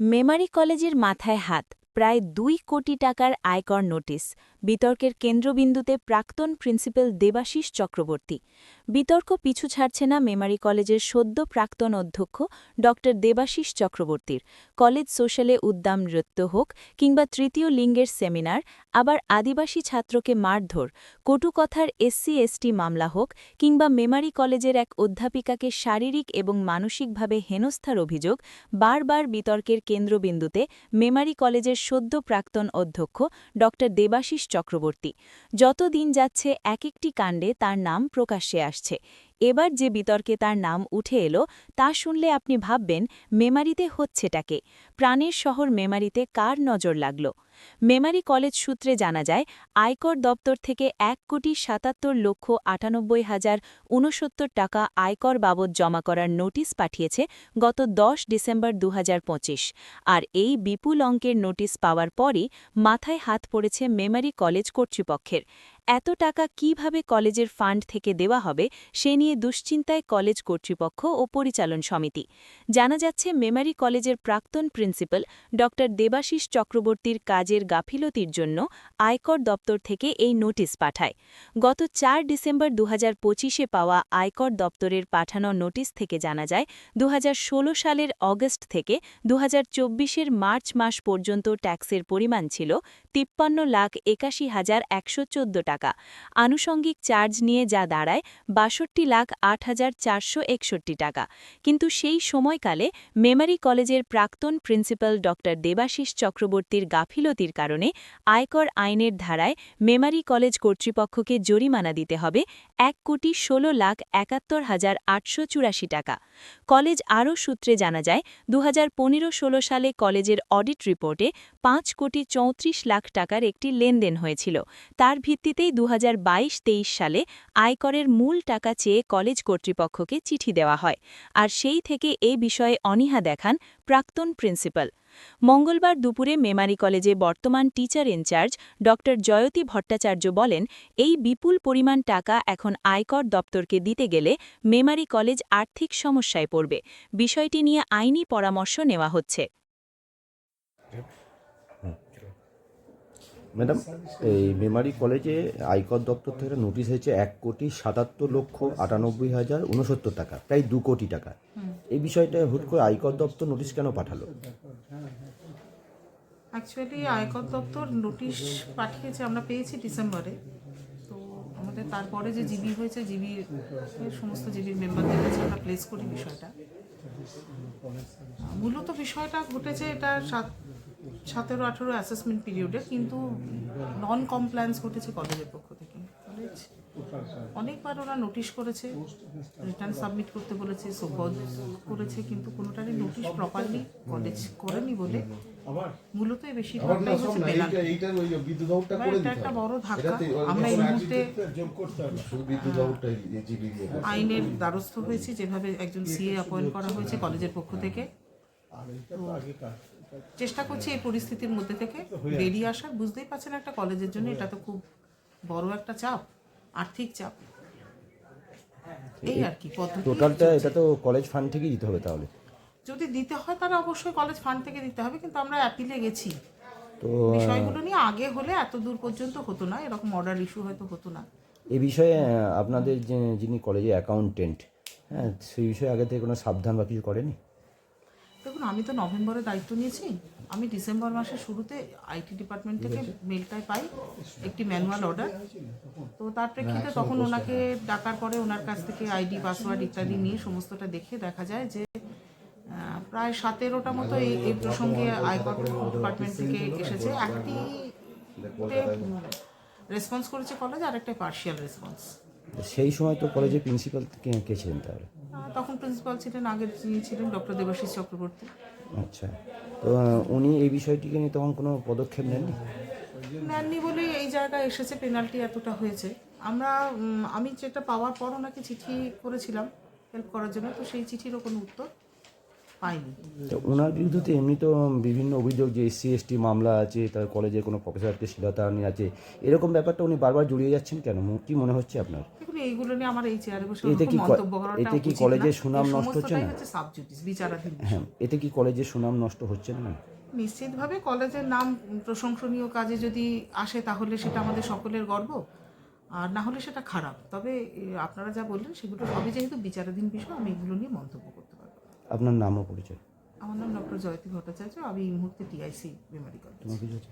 মেমারি কলেজের মাথায় হাত প্রায় দুই কোটি টাকার আয়কর নোটিশ বিতর্কের কেন্দ্রবিন্দুতে প্রাক্তন প্রিন্সিপাল দেবাশিস চক্রবর্তী। বিতর্ক পিছু ছাড়ছে না মেমারি কলেজের সদ্য প্রাক্তন অধ্যক্ষ ড দেবাশিস চক্রবর্তীর। কলেজ সোশ্যালে উদ্দাম নৃত্য হোক কিংবা তৃতীয় লিঙ্গের সেমিনার, আবার আদিবাসী ছাত্রকে মারধর কটুকথার এসসি এসটি মামলা হোক কিংবা মেমারি কলেজের এক অধ্যাপিকাকে শারীরিক এবং মানসিকভাবে হেনস্থার অভিযোগ, বারবার বিতর্কের কেন্দ্রবিন্দুতে মেমারি কলেজের সদ্য প্রাক্তন অধ্যক্ষ ড দেবাশিস চক্রবর্তী। যত দিন যাচ্ছে এক একটি কাণ্ডে তার নাম প্রকাশ্যে আসছে। এবার যে বিতর্কে তার নাম উঠে এলো, তা শুনলে আপনি ভাববেন, মেমারিতে হচ্ছেটাকে প্রাণের শহর মেমারিতে কার নজর লাগল? মেমারি কলেজ সূত্রে জানা যায়, আয়কর দপ্তর থেকে এক কোটি সাতাত্তর লক্ষ আটানব্বই হাজার ঊনসত্তর টাকা আয়কর বাবদ জমা করার নোটিশ পাঠিয়েছে গত দশ ডিসেম্বর দু হাজার পঁচিশ। আর এই বিপুল অঙ্কের নোটিশ পাওয়ার পরই মাথায় হাত পড়েছে মেমারি কলেজ কর্তৃপক্ষের। এত টাকা কীভাবে কলেজের ফান্ড থেকে দেওয়া হবে, সে নিয়ে দুশ্চিন্তায় কলেজ কর্তৃপক্ষ ও পরিচালন সমিতি। জানা যাচ্ছে, মেমারি কলেজের প্রাক্তন প্রিন্সিপাল ড. দেবাশিস চক্রবর্তীর কাজের গাফিলতির জন্য আয়কর দপ্তর থেকে এই নোটিশ পাঠায়। গত চার ডিসেম্বর দু পঁচিশে পাওয়া আয়কর দপ্তরের পাঠানো নোটিশ থেকে জানা যায় দু হাজার ষোলো সালের অগস্ট থেকে দু এর মার্চ মাস পর্যন্ত ট্যাক্সের পরিমাণ ছিল তিপ্পান্ন লাখ একাশি হাজার একশো চোদ্দ টাকা। আনুষঙ্গিক চার্জ নিয়ে যা দাঁড়ায়, বাষট্টি লাখ আট হাজার চারশো একষট্টি টাকা। কিন্তু সেই সময়কালে মেমারি কলেজের প্রাক্তন প্রিন্সিপাল ড দেবাশিস চক্রবর্তীর গাফিলতির কারণে আয়কর আইনের ধারায় মেমারি কলেজ কর্তৃপক্ষকে জরিমানা দিতে হবে এক কোটি ষোলো লাখ একাত্তর হাজার আটশো চুরাশি টাকা। কলেজ আরও সূত্রে জানা যায় দু হাজার সালে কলেজের অডিট রিপোর্টে পাঁচ কোটি চৌত্রিশ লাখ টাকার একটি লেনদেন হয়েছিল। তার ভিত্তিতেই দু হাজার সালে আয়করের মূল টাকা চেয়ে কলেজ কর্তৃপক্ষকে চিঠি দেওয়া হয়, আর সেই থেকে এ বিষয়ে অনীহা দেখান প্রাক্তন প্রিন্সিপাল। মঙ্গলবার দুপুরে মেমারি কলেজে বর্তমান টিচার ইনচার্জ ড. জয়তী ভট্টাচার্য বলেন, এই বিপুল পরিমাণ টাকা এখন আয়কর দপ্তরকে দিতে গেলে মেমারি কলেজ আর্থিক সমস্যায় পড়বে। বিষয়টি নিয়ে আইনি পরামর্শ নেওয়া হচ্ছে। ম্যাডাম, এই মেমারি কলেজে আয়কর দপ্তর থেকে নোটিশ হয়েছে এক কোটি সাতাত্তর লক্ষ আটানব্বই হাজার উনসত্তর টাকা, প্রায় দু কোটি টাকা। এই বিষয়টা হুট করে আয়কর দপ্তর নোটিশ কেন পাঠালো? অ্যাকচুয়ালি আয়কর দপ্তর নোটিশ পাঠিয়েছে, আমরা পেয়েছি ডিসেম্বরে। তো আমাদের তারপরে যে জিবি হয়েছে জিবি সমস্ত জিবির মেম্বারদের কাছে আমরা প্লেস করি বিষয়টা। মূলত বিষয়টা ঘটেছে এটা সাত সতেরো আঠেরো অ্যাসেসমেন্ট পিরিয়ডে কিন্তু নন কমপ্লায়েন্স ঘটেছে কলেজের পক্ষ থেকে। কলেজ অনেকবার ওরা নোটিশ করেছে রিটার্ন সাবমিট করতে বলেছে সোকজ করেছে কিন্তু কোনোটারই নোটিশ প্রপারলি কলেজ করেনি বলে মূলত এই বেশিরভাগটাই হচ্ছে পেনাল্টি এটা একটা বড় ধাক্কা। আমরা এই মুহূর্তে। আইনের দ্বারস্থ হয়েছি যেভাবে একজন সিএ অ্যাপয়েন্ট করা হয়েছে কলেজের পক্ষ থেকে। চেষ্টা করছি এই পরিস্থিতির মধ্যে থেকে বেরিয়ে আসার। বুঝতেই পারছেন একটা কলেজের জন্য এটা তো খুব বড় একটা চাপ আর্থিক চাপ। এই আর কি টোটালটা এটা তো কলেজ ফান্ড থেকেই দিতে হবে তাহলে। যদি দিতে হয় তাহলে অবশ্যই কলেজ ফান্ড থেকে দিতে হবে কিন্তু আমরা অ্যাপিলে গেছি। তো বিষয়গুলো নিয়ে আগে হলে এত দূর পর্যন্ত হতো না এরকম অর্ডার ইস্যু হয়তো হতো না। এই বিষয়ে আপনাদের যে যিনি কলেজে অ্যাকাউন্টেন্ট হ্যাঁ সেই বিষয়ে আগে থেকে কোনো সাবধান বা কিছু করেনি? দেখুন আমি তো নভেম্বরে দায়িত্ব নিয়েছি আমি ডিসেম্বর মাসের শুরুতে আইটি ডিপার্টমেন্ট থেকে মেলটাই পাই একটি ম্যানুয়াল অর্ডার তো তার প্রেক্ষিতে তখন ওনাকে ডাকার পরে ওনার কাছ থেকে আইডি পাসওয়ার্ড ইত্যাদি নিয়ে সমস্তটা দেখে দেখা যায় যে প্রায় সতেরোটা মতো এই এই প্রসঙ্গে আয়কর ডিপার্টমেন্ট থেকে এসেছে একটি রেসপন্স করেছে কলেজ আর একটা পার্শিয়াল রেসপন্স সেই সময় তো কলেজের প্রিন্সিপাল কে ছিলেন তাহলে? তখন প্রিন্সিপাল ছিলেন আগের যিনি ছিলেন ডক্টর দেবাশিস চক্রবর্তী। আচ্ছা। তো উনি এই বিষয়টিকে নিয়ে তখন কোনো পদক্ষেপ নেননি? নেননি বলে এই জায়গায় এসেছে পেনাল্টি এতটা হয়েছে। আমরা আমি যেটা পাওয়ার পর ওনাকে চিঠি করেছিলাম হেল্প করার জন্য তো সেই চিঠিরও কোনো উত্তর পাইনি। তো ওনার বিরুদ্ধে তো এমনি তো বিভিন্ন অভিযোগ যে এসসি এসটি মামলা আছে তার কলেজে কোনো প্রফেসরকে শিলতানি আছে এরকম ব্যাপারটা উনি বারবার জড়িয়ে যাচ্ছেন কেন? কি মনে হচ্ছে আপনার? দেখুন এইগুলো নিয়ে আমার এই চেয়ারে বসে এতে কি ক- মন্তব্য করাটা এতে কি কলেজের সুনাম নষ্ট হচ্ছে না? হচ্ছে সাবজুডিস বিচারাধীন। হ্যাঁ এতে কি কলেজের সুনাম নষ্ট হচ্ছে না? নিশ্চিতভাবে কলেজের নাম প্রশংসনীয় কাজে যদি আসে তাহলে সেটা আমাদের সকলের গর্ব আর না হলে সেটা খারাপ। তবে আপনারা যা বললেন সেগুলো সবই যেহেতু বিচারাধীন বিষয় আমি এগুলো নিয়ে মন্তব্য করতে পারব। আপনার নাম ও পরিচয়? আমার নাম ডক্টর জয়তী ভট্টাচার্য আমি এই মুহূর্তে টিআইসি মেমারি কলেজ? ঠিক আছে?